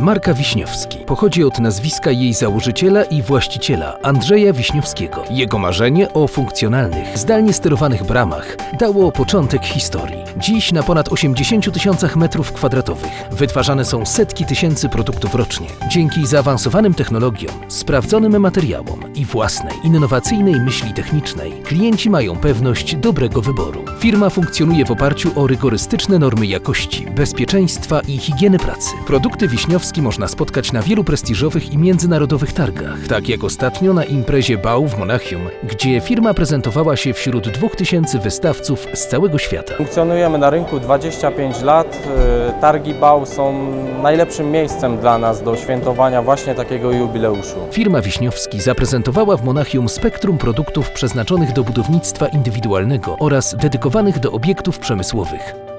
Marka Wiśniowski pochodzi od nazwiska jej założyciela i właściciela Andrzeja Wiśniowskiego. Jego marzenie o funkcjonalnych, zdalnie sterowanych bramach dało początek historii. Dziś na ponad 80 tysiącach metrów kwadratowych wytwarzane są setki tysięcy produktów rocznie. Dzięki zaawansowanym technologiom, sprawdzonym materiałom i własnej, innowacyjnej myśli technicznej, klienci mają pewność dobrego wyboru. Firma funkcjonuje w oparciu o rygorystyczne normy jakości, bezpieczeństwa i higieny pracy. Produkty Wiśniowski można spotkać na wielu prestiżowych i międzynarodowych targach, tak jak ostatnio na imprezie BAU w Monachium, gdzie firma prezentowała się wśród 2000 wystawców z całego świata. Funkcjonujemy na rynku 25 lat. Y, Targi BAU są najlepszym miejscem dla nas do świętowania właśnie takiego jubileuszu. Firma Wiśniowski zaprezentowała w Monachium spektrum produktów przeznaczonych do budownictwa indywidualnego oraz dedykowanych do obiektów przemysłowych.